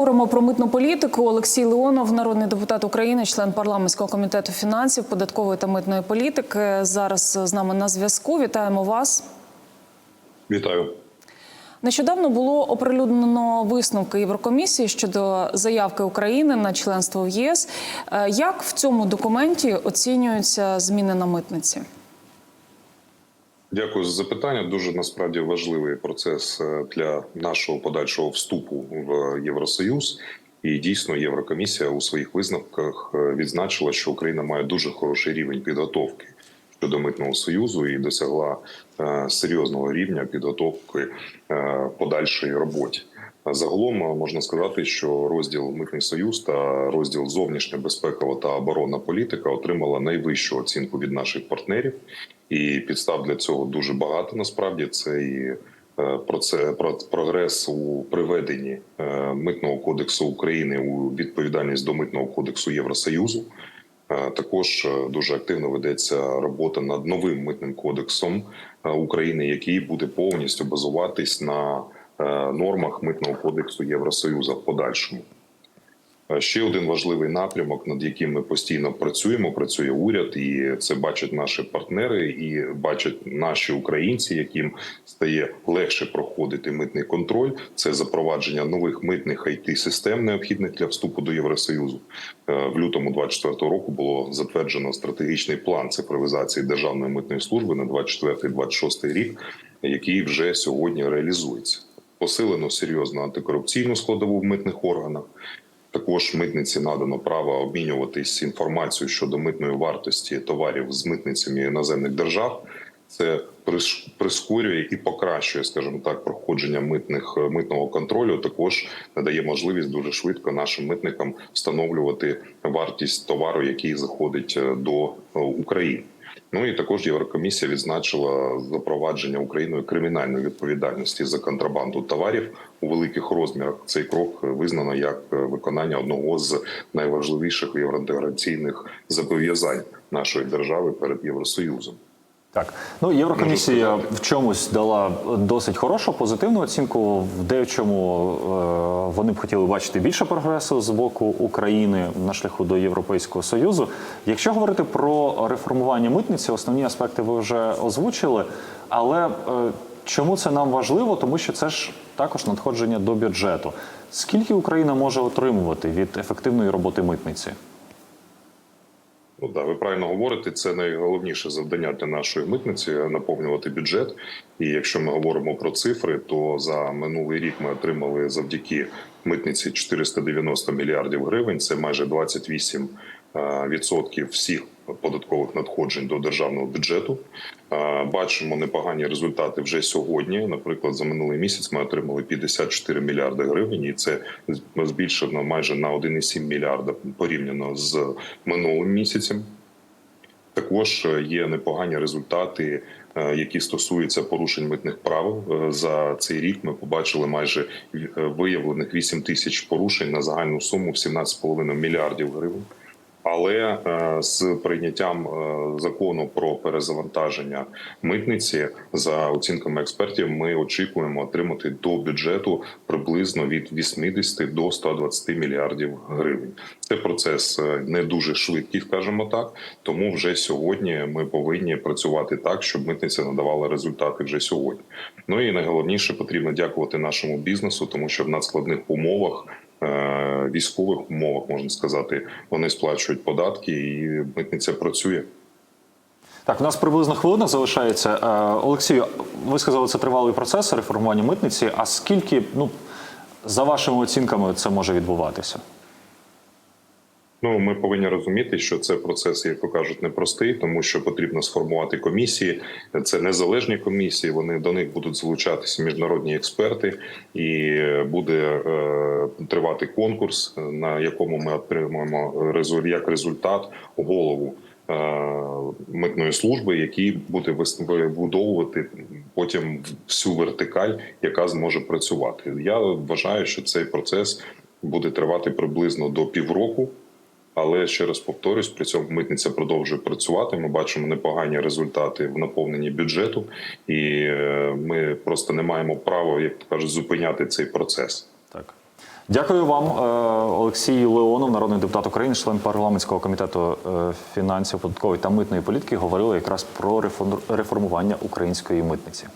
Говоримо про митну політику. Олексій Леонов, народний депутат України, член парламентського комітету фінансів, податкової та митної політики. Зараз з нами на зв'язку. Вітаємо вас. Вітаю. Нещодавно було оприлюднено висновки Єврокомісії щодо заявки України на членство в ЄС. Е, Як в цьому документі оцінюються зміни на митниці? Дякую за запитання. Дуже насправді важливий процес е, для нашого подальшого вступу в Євросоюз. І дійсно Єврокомісія у своїх висновках е, відзначила, що Україна має дуже хороший рівень підготовки щодо митного союзу і досягла е, серйозного рівня підготовки подальшої роботі. Загалом е, можна сказати, що розділ митний союз та розділ зовнішня безпекова та оборонна політика отримала найвищу оцінку від наших партнерів, і підстав для цього дуже багато. Насправді це і е, про це про прогрес у приведенні е, митного кодексу України у відповідальність до митного кодексу Євросоюзу. Також дуже активно ведеться робота над новим митним кодексом України, який буде повністю базуватись на нормах митного кодексу Євросоюзу в подальшому. Е, Ще один важливий напрямок, над яким ми постійно працюємо. Працює уряд, і це бачать наші партнери, і бачать наші українці, яким стає легше проходити митний контроль. Це запровадження нових митних it систем необхідних для вступу до Євросоюзу. Е, В лютому 2024 року було затверджено стратегічний план цифровізації державної митної служби на 24-26 рік, який вже сьогодні реалізується. Посилено серйозно антикорупційну складову в митних органах. Також митниці надано право обмінюватись інформацією щодо митної вартості товарів з митницями іноземних держав. Це прискорює і покращує, скажімо так, проходження митних митного контролю. Також надає можливість дуже швидко нашим митникам встановлювати вартість товару, який заходить е, до е, України. Ну і також Єврокомісія відзначила запровадження Україною кримінальної відповідальності за контрабанду товарів у великих розмірах. Цей крок визнано як виконання одного з найважливіших євроінтеграційних зобов'язань нашої держави перед Євросоюзом. Так, ну Єврокомісія в чомусь дала досить хорошу позитивну оцінку. В деячому е, вони б хотіли бачити більше прогресу з боку України на шляху до Європейського союзу. Якщо говорити про реформування митниці, основні аспекти ви вже озвучили. Але е, чому це нам важливо? Тому що це ж також надходження до бюджету. Скільки Україна може отримувати від ефективної роботи митниці? Ну да, ви правильно говорите. Це найголовніше завдання для нашої митниці наповнювати бюджет. І якщо ми говоримо про цифри, то за минулий рік ми отримали завдяки митниці 490 мільярдів гривень. Це майже 28 е, відсотків всіх податкових надходжень до державного бюджету. Бачимо непогані результати вже сьогодні. Наприклад, за минулий місяць ми отримали 54 мільярди гривень, і це збільшено майже на 1,7 мільярда порівняно з минулим місяцем. Також є непогані результати, е, які стосуються порушень митних правил. Е, За цей рік ми побачили майже е, виявлених 8 тисяч порушень на загальну суму в 17,5 мільярдів гривень. Але е, з прийняттям е, закону про перезавантаження митниці за оцінками експертів, ми очікуємо отримати до бюджету приблизно від 80 до 120 мільярдів гривень. Це процес е, не дуже швидкий, скажімо так. Тому вже сьогодні ми повинні працювати так, щоб митниця надавала результати вже сьогодні. Ну і найголовніше потрібно дякувати нашому бізнесу, тому що в надскладних умовах. Е, Військових умовах можна сказати, вони сплачують податки, і митниця працює. Так, у нас приблизно хвилина залишається. Е, Олексію, ви сказали, це тривалий процес реформування митниці. А скільки, ну за вашими оцінками, це може відбуватися? Ну, ми повинні розуміти, що це процес, як то кажуть, непростий, тому що потрібно сформувати комісії. Це незалежні комісії. Вони до них будуть залучатися міжнародні експерти, і буде е, тривати конкурс, на якому ми отримуємо як результат голову. е, Митної служби, який буде вибудовувати потім всю вертикаль, яка зможе працювати. Я вважаю, що цей процес буде тривати приблизно до півроку. Але ще раз повторюсь, при цьому митниця продовжує працювати. Ми бачимо непогані результати в наповненні бюджету, і е, ми просто не маємо права, як кажуть, зупиняти цей процес. Так. Дякую вам, е, Олексій Леонов, народний депутат України, член парламентського комітету е, фінансів, податкової та митної політики, говорили якраз про реформ- реформування української митниці.